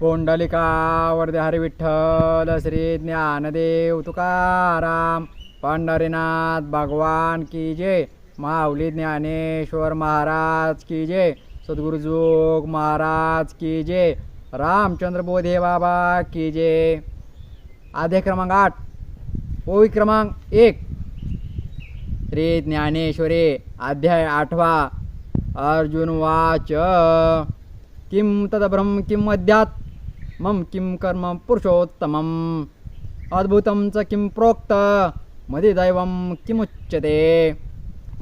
पोंडलिका वरदे हरी विठ्ठल श्री ज्ञानदेव तुकाराम पंढरीनाथ भगवान की जय माऊली ज्ञानेश्वर महाराज की जय सद्गुरुजोग महाराज की जय रामचंद्र बोधे बाबा की जय. आधे क्रमांक आठ ओवी क्रमांक एक श्री ज्ञानेश्वरी अध्याय आठवा अर्जुन वाच. किं किम किं मम किं कर्म पुरुषोत्तमम्? अद्भुतं च किं प्रोक्त? मध्ये दैवं किमुच्यते?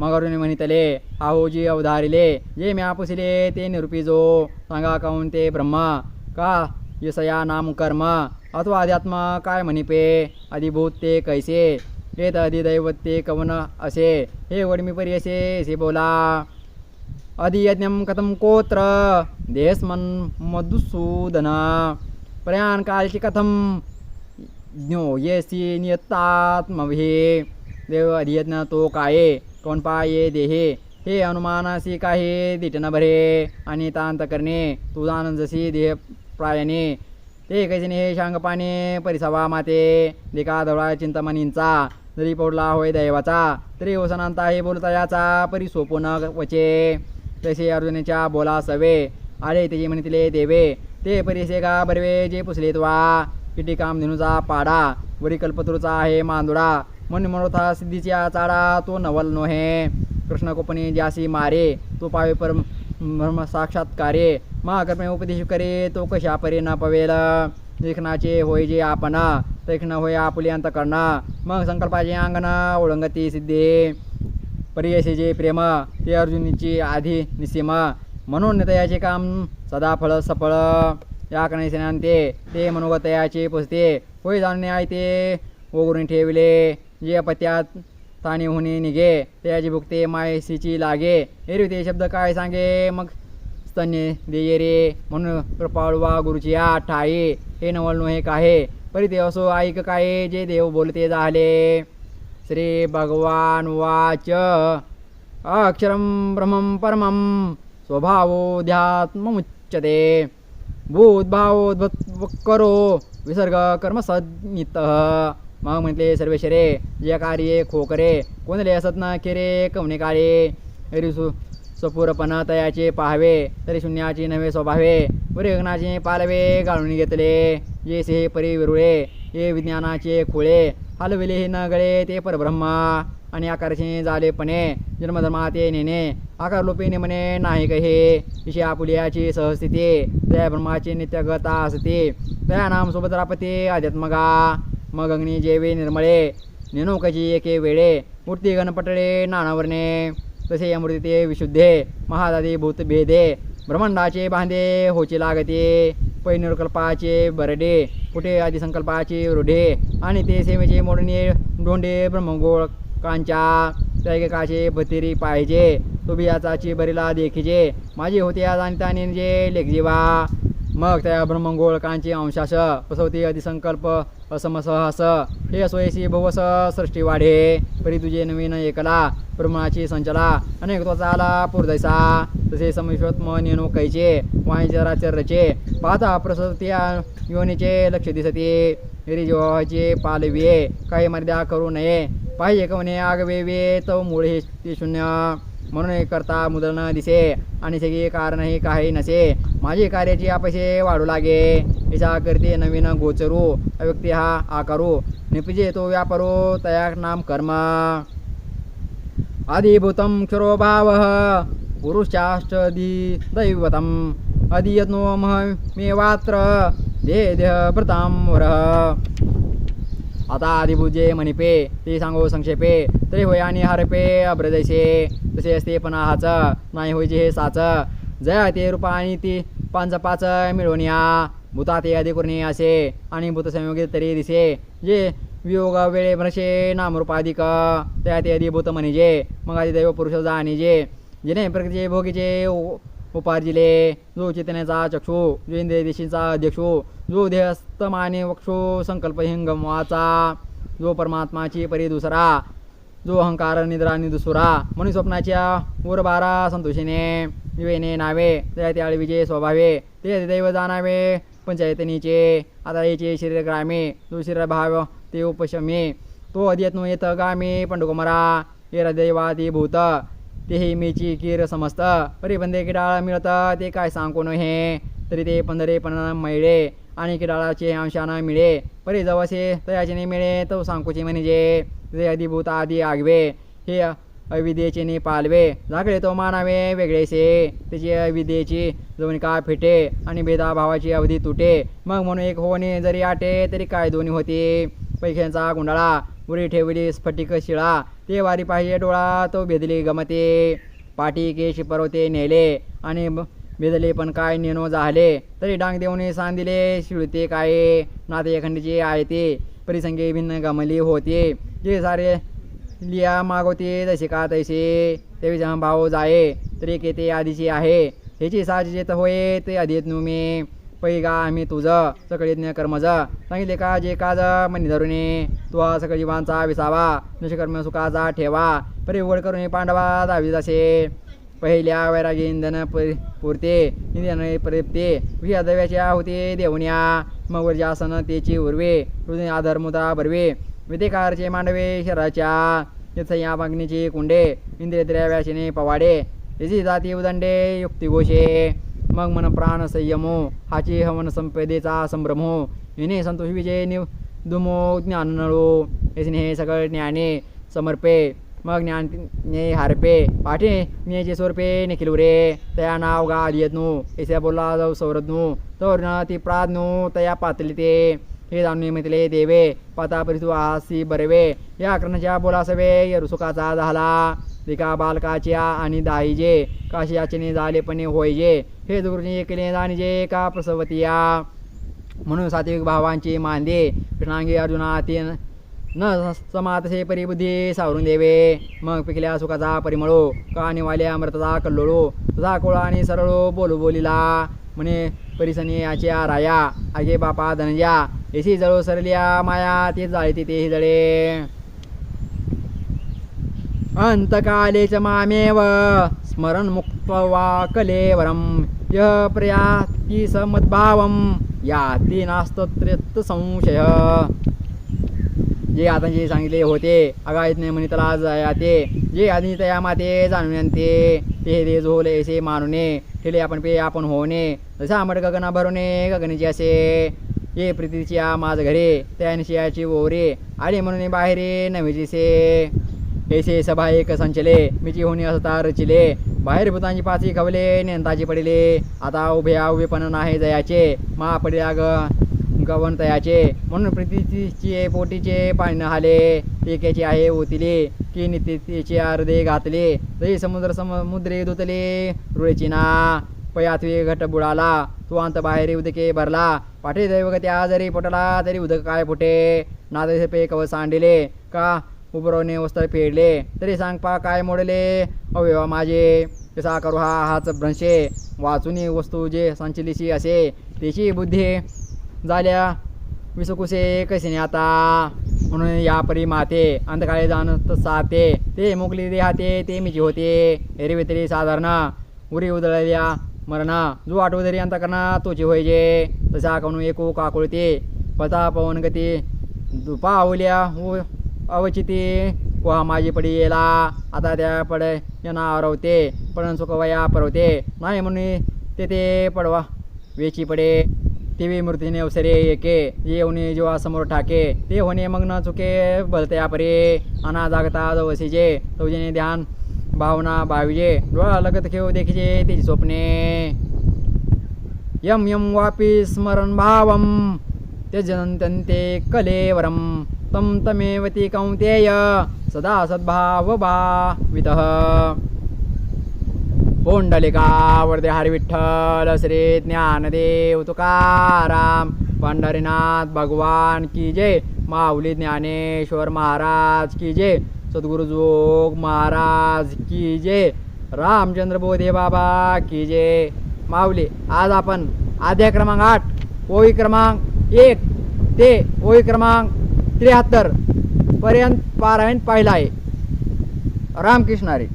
मगरुने अर्जुन म्हणितले आहोजी अवधारिले जे मी आपुसिले ते निरूपिजो। सांगा काऊन ते ब्रह्म का यसया नाम कर्म? अथवा अध्यात्म काय म्हणिपे अधिभूत ते कैसे? हे तर अधिदैवत ते कवन असे? हे वडमी परी असे असे बोला। अधियज्ञम कथं कोत्र? देहस्मन् मधुसूदन। प्रयाण कथं? ज्ञो येसी नियतात्मभे देव अधियज्ञ तो काये? कोण पाये देहे। हे अनुमानासी काही? दिटन भरे आणि तांत करणे तुझान जशी देह प्रायाने ते कैसे हे शांगपाने परिसवा माते। देखा धवळा चिंतामणींचा जरी पडला होय दैवाचा। तरी वसनांता हे बोलता याचा परी सोपून वचे। तसे अर्जुनाच्या बोला सवे आले त्याचे म्हणितले देवे ते परिसे का बरवे जे पुसले वा किटी कामधीनुचा पाडा वरी कल्पतरूचा आहे मांदुडा मन मनोथा सिद्धीच्या चाडा तो नवल नोहे. कृष्ण कोपणी ज्यासी मारे तो पावे पर ब्रह्म साक्षात्कारे महाकर्मे उपदेश करे तो कशा परे न पवेल. लेखनाचे होय जे आपण तैखन होय आपुली अंत करणं मग संकल्पाचे अंगण ओळंगती सिद्धे. परियशी जे प्रेम ते अर्जुनीची आधी निसीमा. म्हणून तयाचे काम सदा फळ सफळ. या कणेसनांते ते मनोगतयाचे पुसते होय जाणणे आहे ते ओगरून ठेविले. जे अपत्यात ताणी होणे निघे त्याची भुक्ते मायसीची लागे. एरवी ते शब्द काय सांगे? मग स्तन्य देये रे. म्हणून कृपाळवा गुरुची या ठाई हे नवल हे काहे? परी ते असो ऐक काय? जे देव बोलते झाले श्री भगवान वाच. अक्षरं ब्रह्मं परमं स्वभावोध्यात्ममुच्यते. भूतभावोद्भवकरो विसर्ग कर्मसन्नितः मग म्हटले सर्वेश्वरे जयकार्ये खोकरे कोणले असत ना केरे कवणे काळे सु तयाचे पाहावे तरी शून्याची नवे स्वभावे. परिगणाचे पालवे गाळून घेतले. जे से परी विरुळे हे विज्ञानाचे खुळे. हलविले हे न गळे ते परब्रह्मा. आणि आकर्षे झालेपणे जन्मधर्मा ते नेणे. आकार लोपे म्हणे नाही कहे विषय आपुलियाची सहस्थिती. त्या ब्रह्माची नित्यगता असते. त्या नाम सुभद्रापती अध्यात्मगा मग अग्नी जेवे निर्मळे. नेणुकाची एके वेळे. मूर्ती गणपटळे नानावरणे. तसे अमृती ते विशुद्धे महादादी भूतभेदे ब्रह्मांडाचे बांधे होचे लागते. पैनिर्कल्पाचे बरडे कुठे आदिसंकल्पाचे रुढे आणि ते सेवेचे मोडणे डोंडे ब्रह्मगोळ कांच्या दैगिकाचे भतेरी पाहिजे. तो बरीला देखिजे. माझे होते आज आणि त्याने जे लेखजीवा. मग त्या ब्रह्मगोळकांचे अंशास पसवती अधिसंकल्प असमसहस. हे सोयसी भवस सृष्टी वाढे. परी तुझे नवीन एकला प्रमाणाची संचला. अनेक तो आला पुरदैसा तसे समेश्वत्म नेणू कैचे वाहिचराचे पाहता प्रसवती योनीचे लक्ष दिसते. हिरी जीवाचे पालविये काही मर्यादा करू नये. पाहिजे कवने आगवे वे तो मूळ हे ते शून्य. म्हणून हे करता मुद्रण दिसे. आणि सगळे कारणही काही नसे. माझी कार्याची आपसे वाढू लागे. इसा करते नवीन गोचरू. अव्यक्ती हा आकारू. निपजे तो व्यापारो तया नाम कर्म। अधिभूतं क्षरो भावः पुरुषाष्टदी दैवतम् अधियत्नो मेवात्र दे देहभृतां वरः। आता आदिभुजे मणिपे ते सांगो संक्षेपे। तरी होय आणि हरपे अब्रजैसे। तसे असते पण नाही होय जे हे साच जया ते रूपा आणि ती पांच पाच मिळवून भूता ते आधी असे आणि भूत संयोगित तरी दिसे। जे वियोग वेळे भ्रशे नामरूपाधिक त्या ते आधी भूत म्हणजे मग आधी दैव पुरुष जाणीजे जिने प्रकृतीचे भोगीचे उपार्जिले जो चेतनेचा चक्षु जो इंद्रिय अध्यक्षो जो देहस्तमाने वक्षो संकल्प हिंगमवाचा जो परमात्माची परी दुसरा जो अहंकार निद्रा निदुसुरा म्हणून स्वप्नाच्या वर बारा संतोषीने विवेने नावे त्या ते विजय स्वभावे ते दैव जाणावे पंचायतनीचे आता याचे शरीर ग्रामे दुसरा भाव ते उपशमे तो अध्यत्नो येत गामे पंडुकुमारा ये ते भूत ते हे मेची कीर समस्त. परिबंधे किडाळ मिळत ते काय सांगू हे तरी ते पंधरे पण मैळे आणि किडाळाचे अंशानं मिळे. परी जवसे तयाचे मिळे तो सांगूचे म्हणजे ते अधिभूत आधी आगवे. हे अविद्येचे ने पालवे. झाकडे तो मानावे वेगळेसे. त्याची अविद्येची का फिटे आणि भेदाभावाची अवधी तुटे. मग म्हणून एक होणे जरी आटे तरी काय दोन्ही होते? पैशांचा गुंडाळा उरी ठेवली स्फटिक शिळा. ते वारी पाहिजे डोळा तो भेदली गमते. पाठी केश परवते नेले आणि भेदले बेदले पण काय नेनो झाले? तरी डांग देऊन सांदिले शिळते काय? नाते एखंडीचे आहे ते परिसंगे भिन्न गमली होते. जे सारे लिया मागवते जसे का तैसे ते जेव्हा भाव जाये तरी के ते आधीची आहे. ह्याची साहजिक तर होय ते आधीत मी. पैगा आम्ही तुझं सकळ यज्ञ कर्मज सांगितले का जे काज मनी धरुणे तू हा सकळ जीवांचा विसावा नशकर्म सुखाचा ठेवा. परी उघड करून पांडवा दावी जसे. पहिल्या वैरागी इंधन पुरते इंधन परिपते. विषया होते देवण्या. मग वरच्या तेची उर्वे. हृदय आधार मुदा भरवे. विधिकारचे मांडवे शहराच्या यथ या कुंडे इंद्रिय पवाडे याची जाती उदंडे युक्तिघोषे मग मन प्राण संयमो हाची हवन संपेदेचा संभ्रमो हिने संतोष विजय निव दुमो ज्ञान नळो हे सगळ ज्ञाने समर्पे मग ज्ञान ने हारपे पाठे ज्ञाचे स्वरूपे निखिल रे तया नाव गा आदियतनु ऐसा बोला जाऊ सौरदनु तर ती प्राज्ञू तया पातली ते हे जाणून मितले देवे पाता परितू आसी बरवे। या कर्णाच्या बोलासवे यरुसुकाचा झाला। रिका बालकाच्या आणि दाईजे काशी याचने झालेपणे होयजे हे दुर्जे केले जाणीजे का प्रसवतिया? म्हणून सात्विक भावांची मांदे कृष्णांगी अर्जुनातील न समातसे परिबुद्धी सावरून देवे। मग पिकल्या सुखाचा परिमळो का निवाल्या अमृताचा कल्लोळो? तुझा कोळा आणि सरळो बोलू बोलिला। म्हणे परिसनी याच्या राया आगे बापा धनजा एसी जळो सरल्या माया ते जाळे ते जळे अंतकाले च मामेव स्मरण मुक्त वा कलेवरम य प्रयाती समद्भावम याती नास्तत्रेत संशय. जे आता जे सांगितले होते अगायत नाही म्हणे त्याला जाया ते जे आधी तया माते जाणून आणते ते दे झोले असे मानुने. ठेले आपण पे आपण होणे जसा आंबट गगना भरवणे गगनेचे असे. ये प्रीतीच्या माझ घरे त्या याची ओरे. आले म्हणून बाहेरे नवीजीसे ऐसे सभा एक संचले मिची होणी असता रचिले. बाहेर भूतांची पाची खवले नेंताची पडिले. आता उभे उभे पण नाही जयाचे. मा पडल्या ग गवन तयाचे. म्हणून प्रीतीची पोटीचे पाणी नहाले. हाले टेक्याचे आहे ओतिले की नितीचे अर्धे घातले. तरी समुद्र समुद्रे धुतले. रुळेची ना पयाथवे घट बुडाला. तो अंत बाहेर उदके भरला. पाठी दैवग त्या जरी फुटला तरी उदक काय फुटे? नादे पे कव सांडिले का? उबरवणे वस्त्र फेडले. तरी सांग पा काय मोडले? अवयवा माझे. कसा करू हा हाच भ्रंशे. वाचूनी वस्तू जे संचलिशी असे त्याची बुद्धी झाल्या. विसकुसे कसे आता. म्हणून या परी माते अंधकाळे जाणत साते. ते मुकली देहाते ते मिची होते. एरवी तरी साधारण. उरी उदळल्या मरण. जो आठवो तरी अंतकरणा तोची होईजे कणू एकू काकुळते पता पवन गती दुपावल्या हो अवचिते कोहा माझी पडी येला आता त्या पड यांना आरवते पण सुखवया परवते नाही म्हणून ते ते पडवा. वेची पडे तेवी मूर्तीने अवसरे एके येऊने जेव्हा समोर ठाके ते होणे मग न चुके बलते आपरे अना जागता जवसीजे तौजेने ध्यान भावना भाविजे डोळा लगत घेऊ देखीचे त्याची स्वप्ने. यम यम वापी स्मरण भावम त्यजन्त्यन्ते कलेवरम तम तमेवती कौंतेय सदा सद्भाव भावितः पुंडलिका वरदे हरी विठ्ठल श्री ज्ञानदेव तुकाराम पंढरीनाथ भगवान की जय माऊली ज्ञानेश्वर महाराज की जय सद्गुरु जोग महाराज की जय रामचंद्र बोधे बाबा की जय। माऊली आज आपण आध्या क्रमांक आठ ओळी क्रमांक एक ते ओळी क्रमांक त्र्याहत्तर पर्यंत पारायण पाहिला आहे. रामकृष्णारे